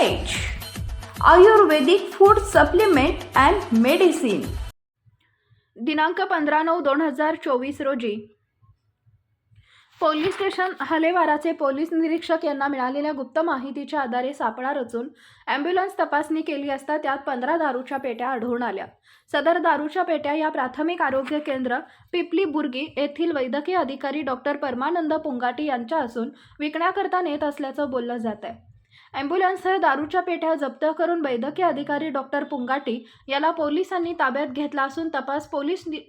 Ayurvedic food supplement and medicine दिनांक पंधरा नऊ दोन हजार चोवीस रोजी. पोलीस स्टेशन हलेवाराचे पोलीस निरीक्षक यांना मिळालेल्या गुप्त माहितीच्या आधारे सापळा रचून ॲम्ब्युलन्स तपासणी केली असता त्यात पंधरा दारूच्या पेट्या आढळून आल्या. सदर दारूच्या पेट्या या प्राथमिक आरोग्य केंद्र पिपली बुर्गी येथील वैद्यकीय अधिकारी डॉक्टर परमानंद पुंगाटी यांच्या असून विकण्याकरता नेत असल्याचं बोललं जात आहे ॲम्ब्युलन्ससह दारूच्या पेट्या जप्त करून वैद्यकीय अधिकारी डॉक्टर पुंगाटी याला पोलिसांनी ताब्यात घेतला असून तपास पोलीस नि-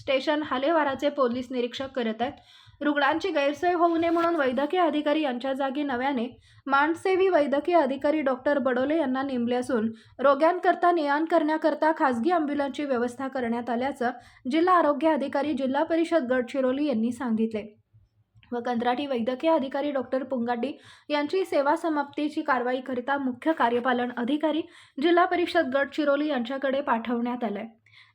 स्टेशन हालेवाराचे पोलीस निरीक्षक करत आहेत. रुग्णांची गैरसोय होऊ नये म्हणून वैद्यकीय अधिकारी यांच्या जागी नव्याने मानसेवी वैद्यकीय अधिकारी डॉक्टर बडोले यांना नेमले असून रोग्यांकरता ने आण करण्याकरता खासगी अँब्युलन्सची व्यवस्था करण्यात आल्याचं जिल्हा आरोग्य अधिकारी जिल्हा परिषद गडचिरोली यांनी सांगितले. व कंत्राटी वैद्यकीय अधिकारी डॉक्टर पुंगाटी यांची सेवा समाप्तीची कारवाई करिता मुख्य कार्यपालन अधिकारी जिल्हा परिषद गडचिरोली यांच्याकडे पाठवण्यात आलंय.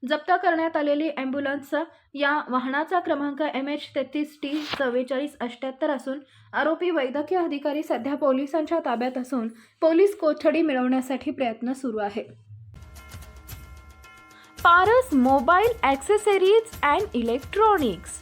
जप्त करण्यात आलेली ॲम्ब्युलन्स या वाहनाचा क्रमांक एम एच तेहतीस टी चव्वेचाळीस अठ्ठ्याहत्तर असून आरोपी वैद्यकीय अधिकारी सध्या पोलिसांच्या ताब्यात असून पोलीस कोठडी मिळवण्यासाठी प्रयत्न सुरू आहे. Paras mobile accessories and electronics